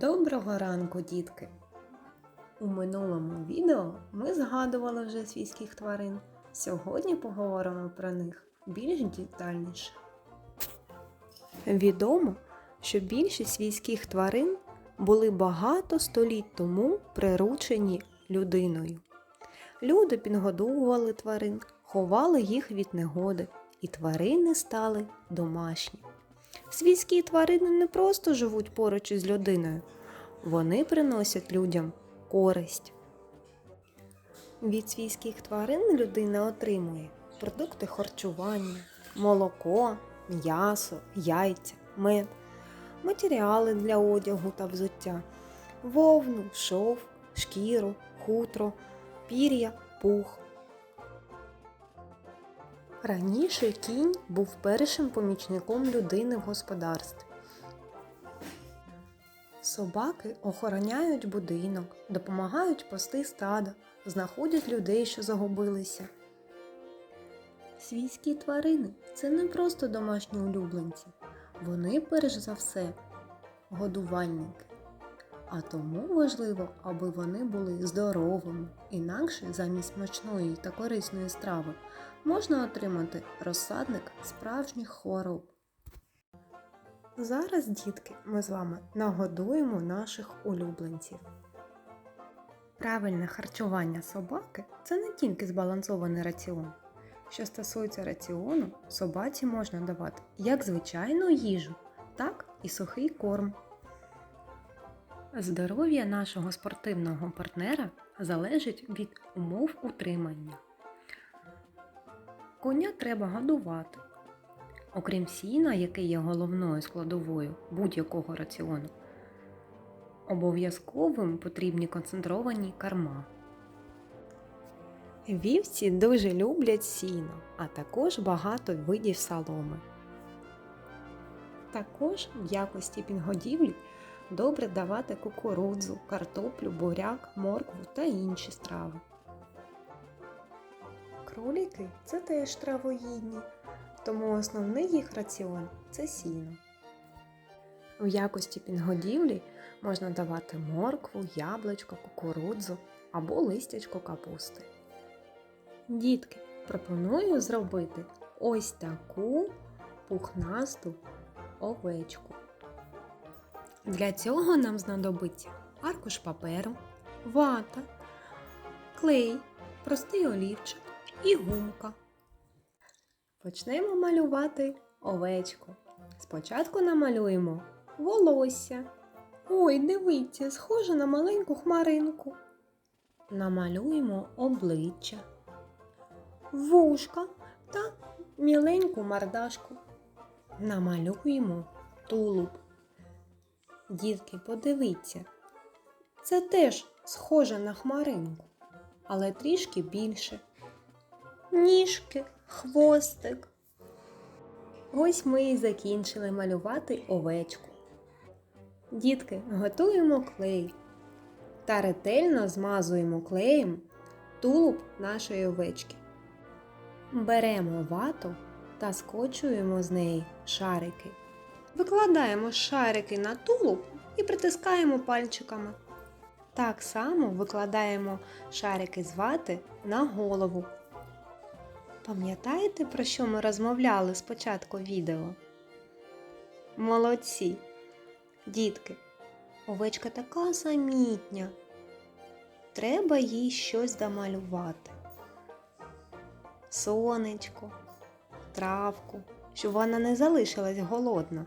Доброго ранку, дітки! У минулому відео ми згадували вже свійських тварин. Сьогодні поговоримо про них більш детальніше. Відомо, що більшість свійських тварин були багато століть тому приручені людиною. Люди підгодовували тварин, ховали їх від негоди, і тварини стали домашні. Свійські тварини не просто живуть поруч із людиною, вони приносять людям користь. Від свійських тварин людина отримує продукти харчування, молоко, м'ясо, яйця, мед, матеріали для одягу та взуття, вовну, шов, шкіру, хутро, пір'я, пух. Раніше кінь був першим помічником людини в господарстві. Собаки охороняють будинок, допомагають пасти стада, знаходять людей, що загубилися. Свійські тварини це не просто домашні улюбленці, вони перш за все годувальники. А тому важливо, аби вони були здоровими, інакше замість смачної та корисної страви можна отримати розсадник справжніх хвороб. Зараз, дітки, ми з вами нагодуємо наших улюбленців. Правильне харчування собаки це не тільки збалансований раціон. Що стосується раціону, собаці можна давати як звичайну їжу, так і сухий корм. Здоров'я нашого спортивного партнера залежить від умов утримання. Коня треба годувати. Окрім сіна, яке є головною складовою будь-якого раціону, обов'язковим потрібні концентровані корма. Вівці дуже люблять сіно, а також багато видів соломи. Також в якості підгодівлі добре давати кукурудзу, картоплю, буряк, моркву та інші страви. Кроліки це теж травоїдні, тому основний їх раціон це сіно. В якості підгодівлі можна давати моркву, яблучко, кукурудзу або листячко капусти. Дітки, пропоную зробити ось таку пухнасту овечку. Для цього нам знадобиться аркуш паперу, вата, клей, простий олівчик і гумка. Почнемо малювати овечку. Спочатку намалюємо волосся. Ой, дивіться, схоже на маленьку хмаринку. Намалюємо обличчя, вушка та міленьку мордашку. Намалюємо тулуб. Дітки, подивіться, це теж схоже на хмаринку, але трішки більше. Ніжки, хвостик. Ось ми і закінчили малювати овечку. Дітки, готуємо клей та ретельно змазуємо клеєм тулуб нашої овечки. Беремо вату та скочуємо з неї шарики. Викладаємо шарики на тулуб і притискаємо пальчиками. Так само викладаємо шарики з вати на голову. Пам'ятаєте, про що ми розмовляли спочатку відео? Молодці! Дітки, овечка така самітня. Треба їй щось домалювати. Сонечко, травку, щоб вона не залишилась голодна.